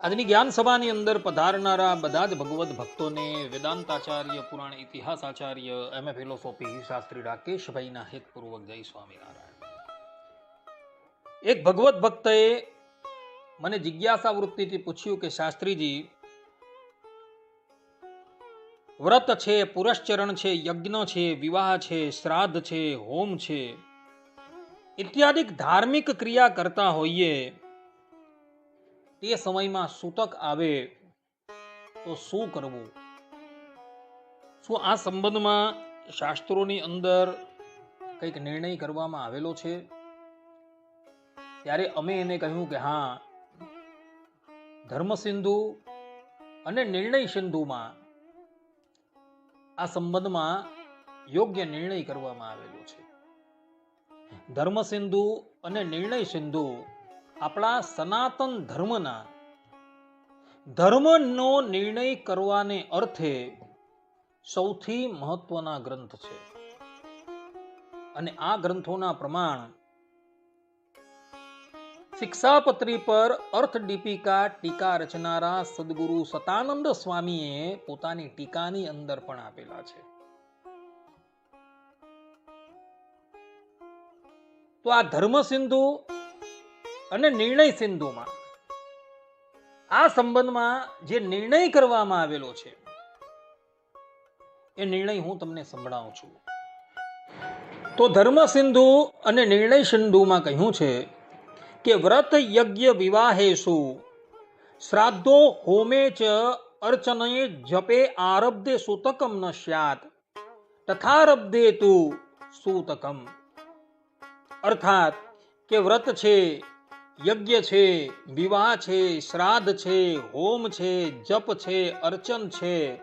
આજની જ્ઞાન સભાની અંદર પધારનારા બધા જ ભગવત ભક્તોને વેદાંતાચાર્ય પુરાણ ઇતિહાસ આચાર્ય એમ એ ફિલોસોફી શાસ્ત્રી રાકેશભાઈના હેતપૂર્વક જય સ્વામિનારાયણ એક ભગવત ભક્તએ મને જિજ્ઞાસા વૃત્તિથી પૂછ્યું કે શાસ્ત્રીજી વ્રત છે પુરશ્ચરણ છે યજ્ઞ છે વિવાહ છે શ્રાદ્ધ છે હોમ છે ઇત્યાદિક ધાર્મિક ક્રિયા કરતા હોઈએ તે સમયમાં સૂતક આવે તો શું કરવું? શું આ સંબંધમાં શાસ્ત્રોની અંદર કંઈક નિર્ણય કરવામાં આવેલો છે? ત્યારે અમે એને કહ્યું કે હા, ધર્મસિંધુ અને નિર્ણય સિંધુમાં આ સંબંધમાં યોગ્ય નિર્ણય કરવામાં આવેલો છે. ધર્મ સિંધુ અને નિર્ણય સિંધુ આપણા સનાતન ધર્મના ધર્મનો નિર્ણય કરવાને અર્થે સૌથી મહત્વના ગ્રંથ છે. અને આ ગ્રંથોના પ્રમાણ શિક્ષાપત્રી પર અર્થ દીપિકા ટીકા રચનારા સદગુરુ સતાનંદ સ્વામીએ પોતાની ટીકાની અંદર પણ આપેલા છે. તો આ ધર્મ સિંધુ અને નિર્ણય સિંધુમાં. આ સંબંધમાં જે નિર્ણય કરવામાં આવેલો છે, એ નિર્ણય હું તમને સંભળાવું છું. તો ધર્મ સિંધુ અને નિર્ણય સિંધુમાં કહ્યું છે કે વ્રત યજ્ઞ વિવાહેશુ, શ્રાદ્ધો હોમે ચ અર્ચનયે જપે આરબ્ધે સૂતકમ ન સ્યાત, તથારબ્ધે તું સૂતકમ. અર્થાત કે વ્રત છે યજ્ઞ છે, વિવાહ છે, શ્રાદ્ધ છે, હોમ છે, જપ છે, અર્ચન છે.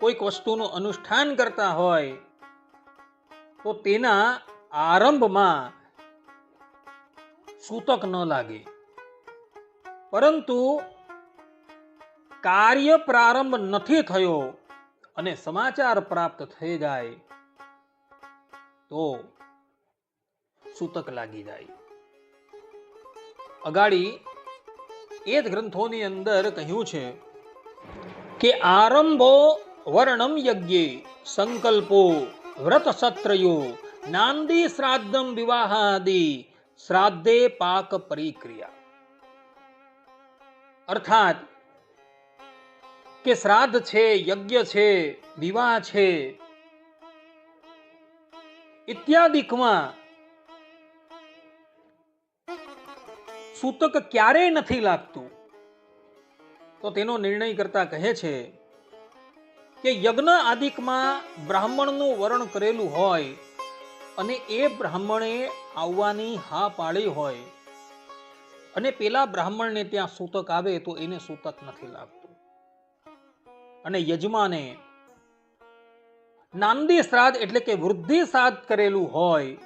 કોઈક વસ્તુનું અનુષ્ઠાન કરતા હોય, તો તેના આરંભમાં સૂતક ન લાગે. પરંતુ કાર્ય પ્રારંભ નથી થયો અને સમાચાર પ્રાપ્ત થઈ જાય, તો સૂતક લાગી જાય. અગાડી એ જ ગ્રંથોની અંદર કહ્યું છે કે આરંભો વર્ણમ યજ્ઞે, સંકલ્પો વ્રત સત્રયો નાંદી શ્રાદ્ધમ વિવાહાદી, શ્રાદ્ધે પાક પરિક્રિયા. અર્થાત કે શ્રાદ્ધ છે, યજ્ઞ છે, વિવાહ છે, ઇત્યાદિકમાં સૂતક ક્યારેય નથી લાગતું? તો તેનો નિર્ણય કરતા કહે છે કે યજ્ઞ આદિકમાં બ્રાહ્મણનું વરણ કરેલું હોય અને એ બ્રાહ્મણે આવવાની હા પાડી હોય અને પેલા બ્રાહ્મણને ત્યાં સૂતક આવે તો એને સૂતક નથી લાગતું. અને યજમાને નાંદી શ્રાદ્ધ એટલે કે વૃદ્ધિ શ્રાદ્ધ કરેલું હોય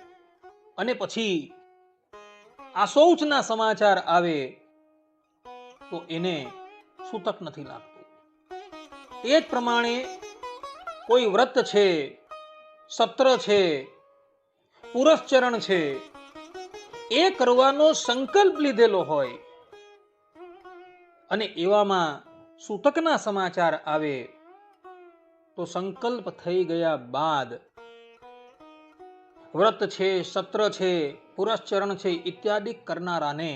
અને પછી આશૌચના સમાચાર આવે તો એને સૂતક નથી લાગતું. એ જ પ્રમાણે કોઈ વ્રત છે, સત્ર છે, પુરસ્ચરણ છે, એ કરવાનો સંકલ્પ લીધેલો હોય અને એવામાં સૂતકના સમાચાર આવે તો સંકલ્પ થઈ ગયા બાદ વ્રત છે, સત્ર છે પુરસ્ચરણ છે ઇત્યાદિ કરનારાને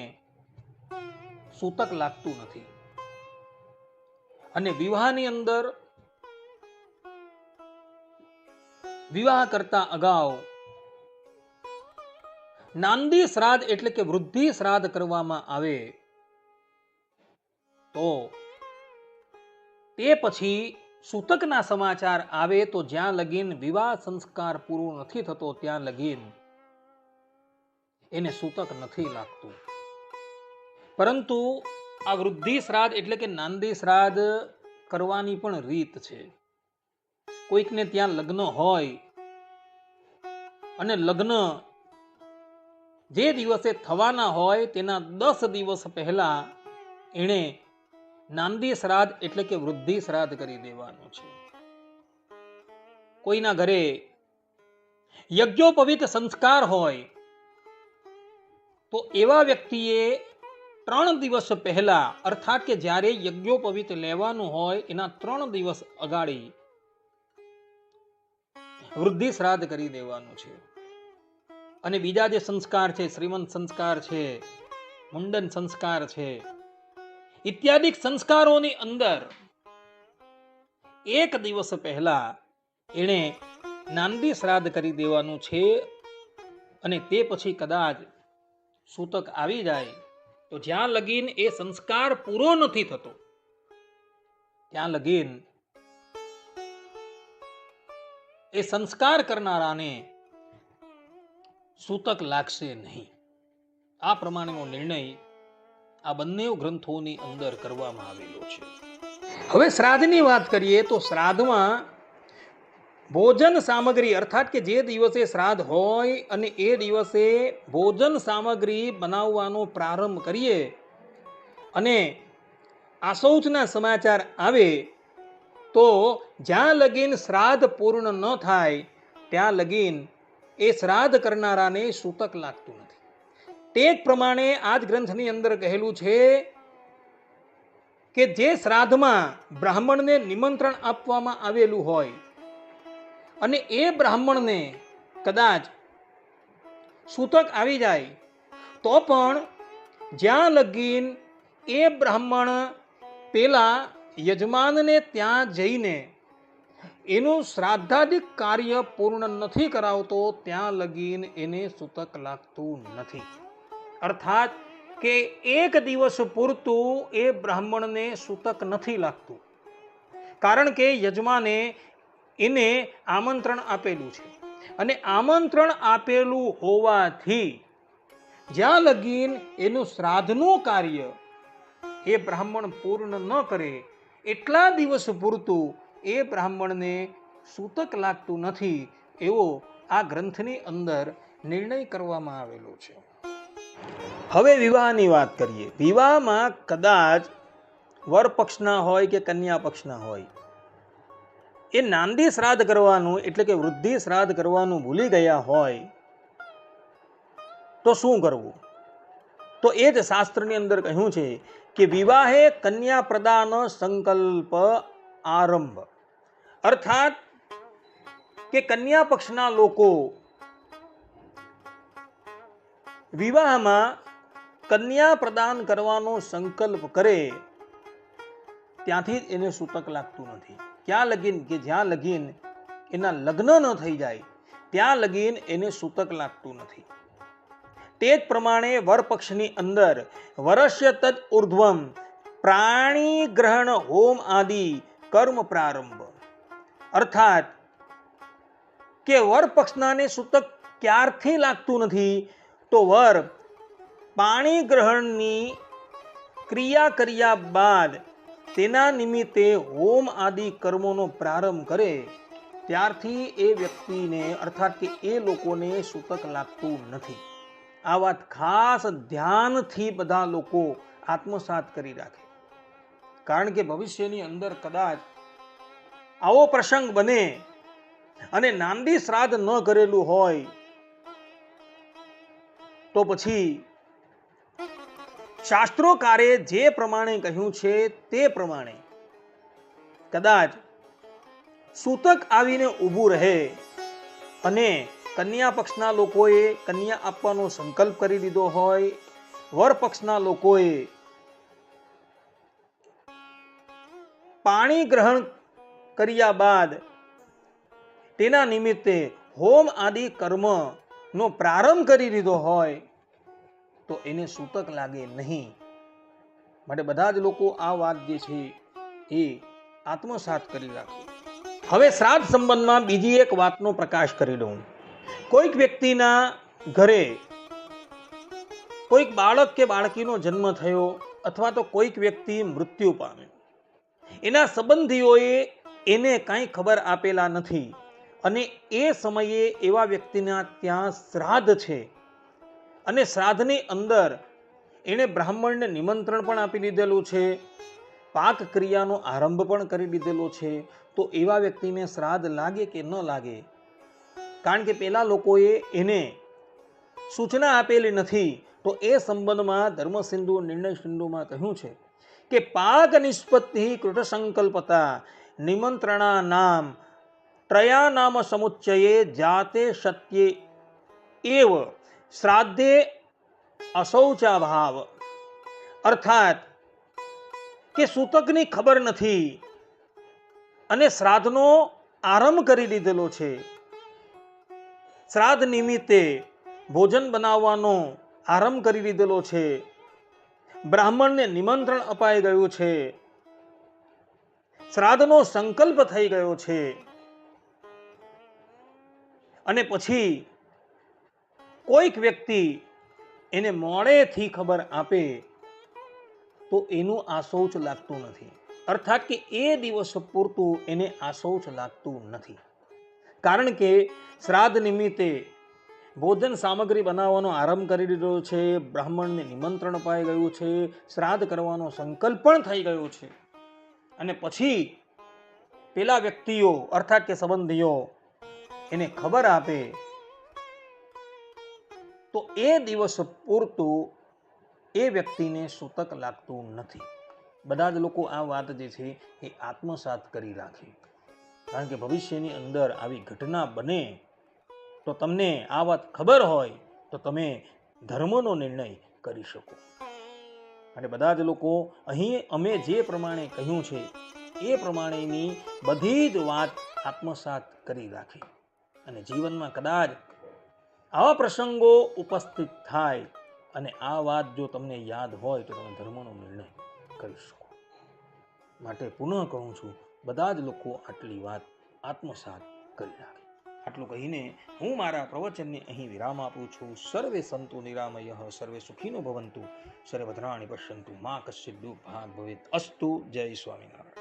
સૂતક લાગતું નથી. અને વિવાહની અંદર વિવાહ કરતા અગાઉ નાંદી શ્રાદ્ધ એટલે કે વૃદ્ધિ શ્રાદ્ધ કરવામાં આવે તો તે પછી સૂતકના સમાચાર આવે તો જ્યાં લગીન વિવાહ સંસ્કાર પૂરો નથી થતો, ત્યાં લગીન એને સૂતક નથી લાગતું. પરંતુ આ વૃદ્ધિ શ્રાદ્ધ એટલે કે નાંદી શ્રાદ્ધ કરવાની પણ રીત છે. કોઈકને ત્યાં લગ્ન હોય અને લગ્ન જે દિવસે થવાના હોય તેના દસ દિવસ પહેલા એણે નાંદી શ્રાદ્ધ એટલે કે વૃદ્ધિ શ્રાદ્ધ કરી દેવાનું છે. કોઈના ઘરે યજ્ઞોપવિત સંસ્કાર હોય તો એવા વ્યક્તિએ ત્રણ દિવસ પહેલા, અર્થાત કે જ્યારે યજ્ઞોપવિત લેવાનું હોય, એના ત્રણ દિવસ અગાડી વૃદ્ધિ શ્રાદ્ધ કરી દેવાનું છે. અને બીજા જે સંસ્કાર છે, શ્રીમંત સંસ્કાર છે, મુંડન સંસ્કાર છે, ઇત્યાદિક સંસ્કારોની અંદર એક દિવસ પહેલા એણે નાંદી શ્રાદ્ધ કરી દેવાનું છે અને તે પછી કદાચ સૂતક આવી જાય, તો જ્યાં લગીન એ સંસ્કાર પૂરો નથી થતો. ત્યાં લગીન એ સંસ્કાર કરનારાને સૂતક લાગશે નહીં. આ પ્રમાણેનો નિર્ણય આ બંને ગ્રંથોની અંદર કરવામાં આવેલો છે. હવે શ્રાદ્ધની વાત કરીએ તો શ્રાદ્ધમાં ભોજન સામગ્રી અર્થાત કે જે દિવસે શ્રાદ્ધ હોય અને એ દિવસે ભોજન સામગ્રી બનાવવાનો પ્રારંભ કરીએ અને આસૌચના સમાચાર આવે તો જ્યાં લગીન શ્રાદ્ધ પૂર્ણ ન થાય, ત્યાં લગીન એ શ્રાદ્ધ કરનારાને સૂતક લાગતું નથી. તે જ પ્રમાણે આ જ ગ્રંથની અંદર કહેલું છે કે જે શ્રાદ્ધમાં બ્રાહ્મણને નિમંત્રણ આપવામાં આવેલું હોય અને એ બ્રાહ્મણને કદાચ સૂતક આવી જાય, તો પણ જ્યાં લગીન એ બ્રાહ્મણ પેલા યજમાનને ત્યાં જઈને એનું શ્રાદ્ધાદિક કાર્ય પૂર્ણ નથી કરાવતો, ત્યાં લગીન એને સૂતક લાગતું નથી. અર્થાત કે એક દિવસ પૂરતું એ બ્રાહ્મણને સૂતક નથી લાગતું. કારણ કે યજમાને એને આમંત્રણ આપેલું છે. અને આમંત્રણ આપેલું હોવાથી જ્યાં લગીન એનું શ્રાદ્ધનું કાર્ય એ બ્રાહ્મણ પૂર્ણ ન કરે, એટલા દિવસ પૂરતું એ બ્રાહ્મણને સૂતક લાગતું નથી એવો આ ગ્રંથની અંદર નિર્ણય કરવામાં આવેલો છે. હવે વિવાહની વાત કરીએ. વિવાહમાં કદાચ વર પક્ષના હોય કે કન્યા પક્ષના હોય એ નાંદી શ્રાદ્ધ કરવાનું એટલે કે વૃદ્ધિ શ્રાદ્ધ કરવાનું ભૂલી ગયા હોય, તો શું કરવું? તો એ જ શાસ્ત્રની અંદર કહ્યું છે કે વિવાહે કન્યા પ્રદાન સંકલ્પ આરંભ. અર્થાત કે કન્યા પક્ષના લોકો વિવાહમાં કન્યા પ્રદાન કરવાનો સંકલ્પ કરે, ત્યાંથી જ એને સૂતક લાગતું નથી. ક્યાં લગીન કે જ્યાં લગીન એના લગ્ન ન થઈ જાય, ત્યાં લગીન એને સૂતક લાગતું નથી. તે જ પ્રમાણે વરપક્ષની અંદર વરસ્ય તદ ઉર્ધ્વમ, પ્રાણી ગ્રહણ હોમ આદિ કર્મ પ્રારંભ. અર્થાત કે વર પક્ષનાને સૂતક ક્યારથી લાગતું નથી, તો વર પાણી ગ્રહણની ક્રિયા કર્યા બાદ તેના નિમિત્તે હોમ આદિ કર્મોનો પ્રારંભ કરે, ત્યારથી એ વ્યક્તિને, અર્થાત કે એ લોકોને સૂતક લાગતું નથી. આ વાત ખાસ ધ્યાનથી બધા લોકો આત્મસાત કરી રાખે. કારણ કે ભવિષ્યની અંદર કદાચ આવો પ્રસંગ બને અને નાંદી શ્રાદ્ધ ન કરેલું હોય, તો પછી શાસ્ત્રોકારે જે પ્રમાણે કહ્યું છે તે પ્રમાણે કદાચ સૂતક આવીને ઊભું રહે અને કન્યા પક્ષના લોકોએ કન્યા આપવાનો સંકલ્પ કરી લીધો હોય, વર પક્ષના લોકોએ પાણી ગ્રહણ કર્યા બાદ તેના નિમિત્તે હોમ આદિ કર્મનો પ્રારંભ કરી દીધો હોય તો એને સૂતક લાગે નહીં. માટે બધા જ લોકો આ વાત જે છે એ આત્મસાત કરી રાખે. હવે શ્રાદ્ધ સંબંધમાં બીજી એક વાતનો પ્રકાશ કરી દઉં. કોઈક વ્યક્તિના ઘરે કોઈક બાળક કે બાળકીનો જન્મ થયો અથવા તો કોઈક વ્યક્તિ મૃત્યુ પામે એના સંબંધીઓએ એને કાંઈ ખબર આપેલા નથી. અને એ સમયે એવા વ્યક્તિના ત્યાં શ્રાદ્ધ છે અને શ્રાદ્ધની અંદર એણે બ્રાહ્મણને નિમંત્રણ પણ આપી દીધેલું છે. પાક ક્રિયાનો આરંભ પણ કરી દીધેલો છે. તો એવા વ્યક્તિને શ્રાદ્ધ લાગે કે ન લાગે? કારણ કે પેલા લોકોએ એને સૂચના આપેલી નથી. તો એ સંબંધમાં ધર્મસિંધુ નિર્ણય સિંધુમાં કહ્યું છે કે પાક નિષ્પત્તિ કૃત સંકલ્પતા નિમંત્રણા નામ ત્રયા નામ સમુચ્ચયે જાતે સત્યે એવ શ્રાદ્ધે અશૌચા ભાવ અર્થાત કે સૂતકની ખબર નથી અને શ્રાદ્ધનો આરંભ કરી દીધેલો છે. શ્રાદ્ધ નિમિત્તે ભોજન બનાવવાનો આરંભ કરી દીધેલો છે. બ્રાહ્મણને નિમંત્રણ અપાઈ ગયું છે. શ્રાદ્ધનો સંકલ્પ થઈ ગયો છે. અને પછી કોઈક વ્યક્તિ એને મોડેથી ખબર આપે, તો એનું આશૌચ લાગતું નથી. અર્થાત કે એ દિવસ પૂરતું એને આશૌચ લાગતું નથી. કારણ કે શ્રાદ્ધ નિમિત્તે ભોજન સામગ્રી બનાવવાનો આરંભ કરી દીધો છે, બ્રાહ્મણને નિમંત્રણ અપાઈ ગયું છે, શ્રાદ્ધ કરવાનો સંકલ્પ પણ થઈ ગયો છે. અને પછી પેલા વ્યક્તિઓ, અર્થાત કે સંબંધીઓ, એને ખબર આપે તો એ દિવસ પૂરતું એ વ્યક્તિને સૂતક લાગતું નથી. બધા જ લોકો આ વાત જે છે એ આત્મસાત કરી રાખે. કારણ કે ભવિષ્યની અંદર આવી ઘટના બને તો તમને આ વાત ખબર હોય તો તમે ધર્મનો નિર્ણય કરી શકો. અને બધા જ લોકો અહીં અમે જે પ્રમાણે કહ્યું છે એ પ્રમાણેની બધી જ વાત આત્મસાત કરી રાખી. અને જીવનમાં કદાચ આવા પ્રસંગો ઉપસ્થિત થાય અને આ વાત જો તમને યાદ હોય તો તમે ધર્મનો નિર્ણય કરી શકો. માટે પુનઃ કહું છું, બધા જ લોકો આટલી વાત આત્મસાત કરી નાખે. આટલું કહીને હું મારા પ્રવચનને અહીં વિરામ આપું છું. સર્વે સંતુ નિરામય, સર્વે સુખીનો ભવંતુ સર્વે ભદ્રાણી પશ્યંતુ, મા કશ્ય દુઃખ ભાગ ભવેત અસ્તુ. જય સ્વામિનારાયણ.